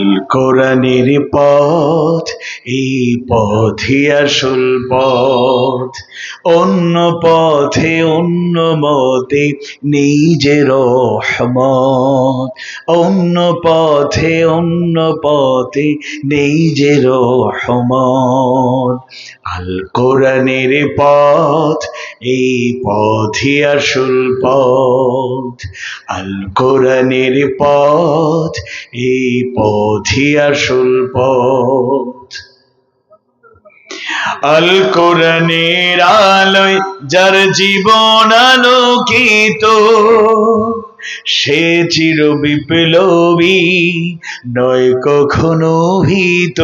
আল কোরআনের পথ, এই পথই আসল পথ। অন্য পথে, অন্য মতে যে রহমত। অন্য পথে অন্য পথে নেই যে রহমত। আল কোরআনের পথ, এই পথই আসল পথ। আল কোরআনের পথ, এই পথই আসল পথ আল কোরআনের আলোয় যার জীবন আলোকিত, সে চির বিপ্লবী নয় কখনো ভীত।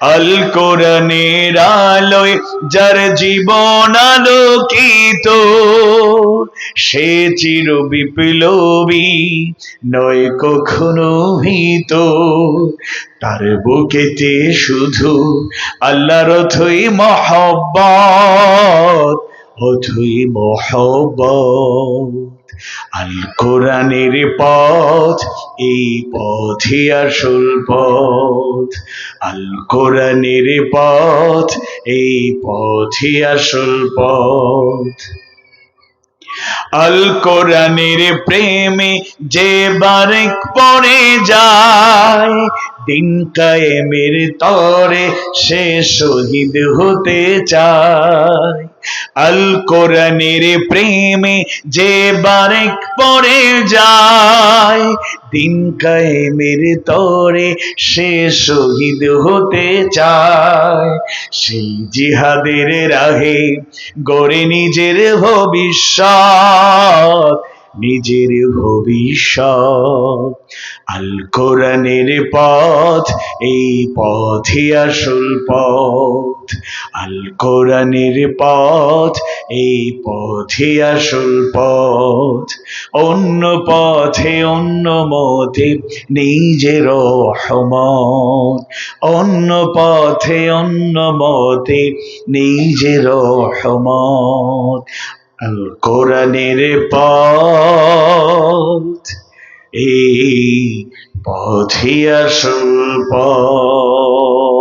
আল কোরআনের আলোয় যার জীবন আলোকিত সে চির বিপ্লবী নয় কখনো ভীত। তার বুকেতে শুধু আল্লাহর অথই মহব্বত অথই মহব্বত। আল কোরআনের পথ, এই পথই আসল পথ। আল কোরআনের পথ, এই পথই আসল পথ। আল কোরআনের প্রেমে যে বারেক পড়ে যায় দিন কায়েমের তরে সে শহীদ হতে চায়। আল কোরআনের প্রেমে যে বারেক পড়ে যায়, দিন কায়েমের তরে সে শহীদ হতে চায়। সেই জিহাদের রাহে গড়ে নিজের ভবিষ্যৎ নিজের ভবিষ্যৎ। আল কোরআনের পথ, এই পথই আসল পথ। আল কোরআনের পথ, এই পথই আসল পথ। অন্য পথে, অন্য মতে নিজের রহমত। অন্য পথে, অন্য মতে নিজের রহমত। আল কোরআনের পথ এই পথিয়া আসল পথ।